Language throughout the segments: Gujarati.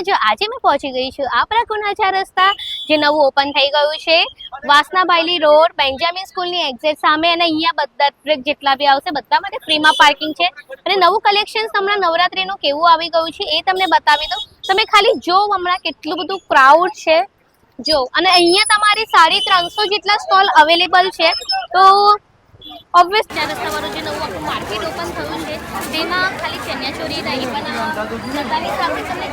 જો આજે મેં પહોંચી ગઈ છું આપણા કુનાચા રસ્તા, જે નવું ઓપન થઈ ગયું છે. વાસના બાયલી રોડ, બેન્જામિન સ્કૂલની એક્ઝેક્ટ સામે અને અહીંયા બધા જેટલા બી આવશે, બધા માટે ફ્રીમાં પાર્કિંગ છે. અને નવું કલેક્શન હમણાં નવરાત્રીનું કેવું આવી ગયું છે એ તમને બતાવી દઉં. તમે ખાલી જો હમણાં કેટલું બધું ક્રાઉડ છે. જો, અને અહીંયા તમારી સાડી ત્રણસો જેટલા સ્ટોલ અવેલેબલ છે. તો ઓબ્વિયસ ચાર રસ્તાવાળું જે નવું આખું માર્કેટ ઓપન થયું છે, તેમાં ખાલી ચણિયાચોળી નહીં પણ નતાની સાથે તમને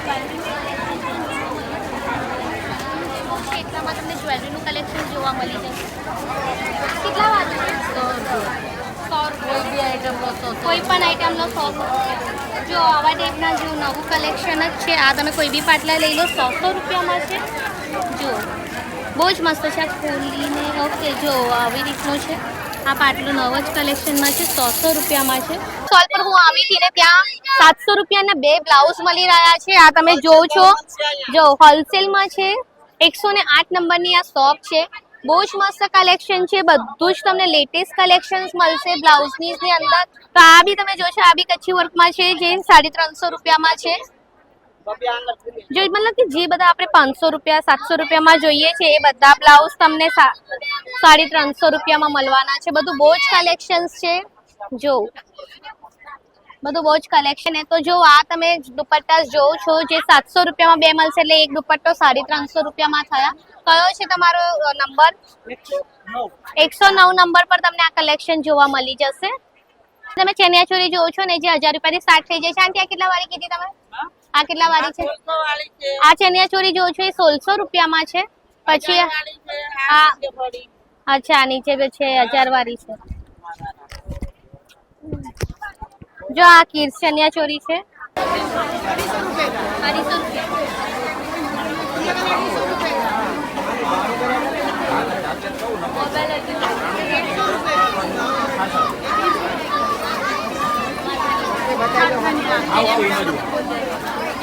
એટલામાં તમને જ્વેલરીનું કલેક્શન જોવા મળી જશે કેટલા વાગે કોઈ પણ આઈટમનો સો જો આવા ટાઈપના જો નવું કલેક્શન જ છે, આ તમે કોઈ બી પાટલા લઈ લો, સો સો રૂપિયામાં છે. જો, બહુ જ મસ્ત છે આ ખોલીને ઓકે જો, આવી રીતનું છે. આ પાટલું નવ જ કલેક્શનમાં છે સો સો રૂપિયામાં છે. સ્ટોલ પર હું આવી હતી ને ત્યાં સાતસો રૂપિયાના બે બ્લાઉઝ મળી રહ્યા છે. આ તમે જોવો છો. જો હોલસેલમાં છે, એકસો ને આઠ નંબરની આ શોપ છે. બહુ જ મસ્ત કલેક્શન છે. બધું જ તમને લેટેસ્ટ કલેક્શન્સ મળશે બ્લાઉઝની અંદર. તો આ બી તમે જોશો, આ બી કચ્છી વર્કમાં છે, જે સાડી ત્રણસો રૂપિયામાં છે. જો મતલબ કે જે બધા આપણે પાંચસો રૂપિયા, સાતસો રૂપિયામાં જોઈએ છે, એ બધા બ્લાઉઝ તમને સાડી ત્રણસો રૂપિયામાં મળવાના છે. બધું બહુ જ કલેક્શન્સ છે. જો, બધું બહુ જ કલેક્શન હે તો જો આ તમે દુપટ્ટા જોવો છો, જે સાતસો રૂપિયામાં બે મળશે એટલે એક દુપટ્ટો સાડી ત્રણસો રૂપિયામાં થયા. કયો છે તમારો નંબર? એકસો નવ નંબર પર તમને આ કલેક્શન જોવા મળી જશે. તમે ચણિયાચોળી જોવો છો ને, જે હજાર રૂપિયાથી સ્ટાર્ટ થઈ જાય છે. ત્યાં કેટલા વાળી કીધી તમે? આ કેટલા વાળી છે? આ ચણિયાચોળી જોઉં છો એ સોળસો રૂપિયામાં છે. પછી આ અચ્છા આ નીચે બી છે હજાર વાળી છે. જો આ કીર ચણિયા ચોરી છે. અઢીસો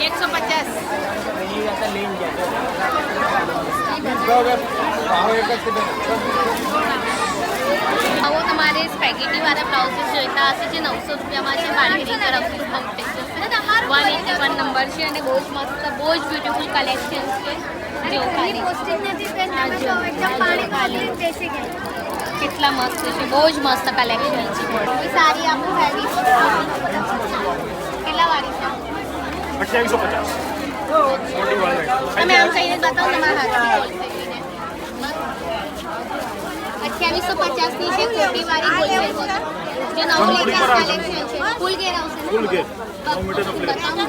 એકસો પચાસ આવો તમારે સ્પેગેટી વાળા બ્લાઉઝીસ જોઈતા હશે જે નવસો રૂપિયામાં છે માર્કેટિંગ તરફ વન એટી વન નંબર છે અને બહુ જ મસ્ત બહુ જ બ્યુટીફુલ કલેક્શન છે જો ખાલી કેટલા મસ્ત છે બહુ જ મસ્ત કલેક્શન છે. સારી આપણું હેવી. અઠ્યાવીસો પચાસ. તમે આમ કહીને બતાવો તમારા અઠ્યાવીસો પચાસની છે કોટી વાળી હોલસેલ બોટલ જે નવું લેટેસ્ટ કલેક્શન છે. ફૂલ ગેર આવશે? ફૂલ. બતાવું.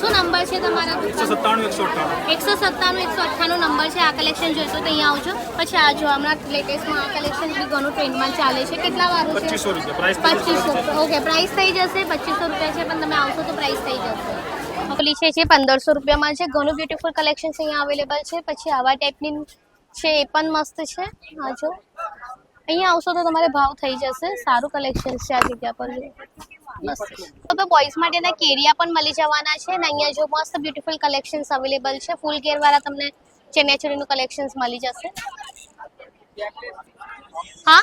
શું નંબર છે તમારા એકસો સત્તાણું એકસો અઠ્ઠાણું. એકસો સત્તાણું એકસો અઠ્ઠાણું નંબર છે. આ કલેક્શન જોઈશું તો અહીંયા આવજો. પછી આ જો હમણાં લેટેસ્ટમાં આ કલેક્શન બી ઘણું ટ્રેન્ડમાં ચાલે છે. કેટલા વાળું છે? પચીસો રૂપિયા. પચીસો. ઓકે પ્રાઇસ થઈ જશે. પચીસો રૂપિયા છે પણ તમે આવશો તો પ્રાઇસ થઈ જશે. ઓલી છે જે પંદરસો રૂપિયામાં છે. ઘણું બ્યુટીફુલ કલેક્શન અહીંયા અવેલેબલ છે. પછી આવા ટાઈપની છે એ પણ મસ્ત છે. હા જો. અહીંયા આવશો તો તમારે ભાવ થઈ જશે. સારું કલેક્શન છે આ જગ્યા પર મસ્ત તો બોયઝ માટેના કેરિયા પણ મળી જવાના છે અને અહીંયા જો મસ્ત બ્યુટીફુલ કલેક્શન્સ અવેલેબલ છે. ફૂલ કેર વાળા તમને ચણિયાચોળીનું કલેક્શન્સ મળી જશે. હા?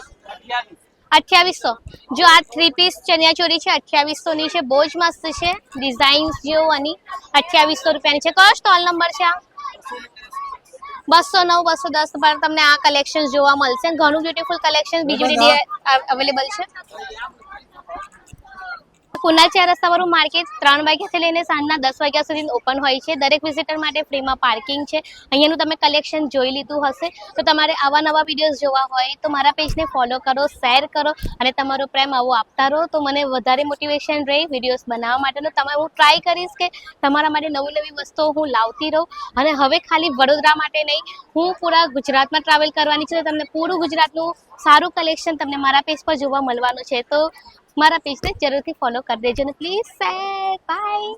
અઠ્યાવીસો. જો આ થ્રી પીસ ચણિયાચોળી છે અઠ્યાવીસો ની છે. બહુ જ મસ્ત છે. ડિઝાઇન્સ જેવું આની. અઠ્યાવીસો રૂપિયાની છે. કયો સ્ટોલ નંબર છે આ? બસો નવ બસો દસ પર તમને આ કલેક્શન જોવા મળશે. ઘણું બ્યુટીફુલ કલેક્શન બીજું અવેલેબલ છે. પુના ચાર રસ્તાવાળું માર્કેટ ત્રણ વાગ્યાથી લઈને સાંજના દસ વાગ્યા સુધી ઓપન હોય છે. દરેક વિઝિટર માટે ફ્રીમાં પાર્કિંગ છે. અહીંયાનું તમે કલેક્શન જોઈ લીધું હશે. તો તમારે આવા નવા વિડીયોઝ જોવા હોય તો મારા પેજને ફોલો કરો શેર કરો અને તમારો પ્રેમ આવો આપતા રહો. તો મને વધારે મોટિવેશન રહે વિડીયોઝ બનાવવા માટેનો. તમે હું ટ્રાય કરીશ કે તમારા માટે નવી નવી વસ્તુઓ હું લાવતી રહું. અને હવે ખાલી વડોદરા માટે નહીં, હું પૂરા ગુજરાતમાં ટ્રાવેલ કરવાની છે. તમને પૂરું ગુજરાતનું સારું કલેક્શન તમને મારા પેજ પર જોવા મળવાનું છે. તો મારા પેજને જરૂરથી ફોલો કરી દેજો અને પ્લીઝ શેર બાય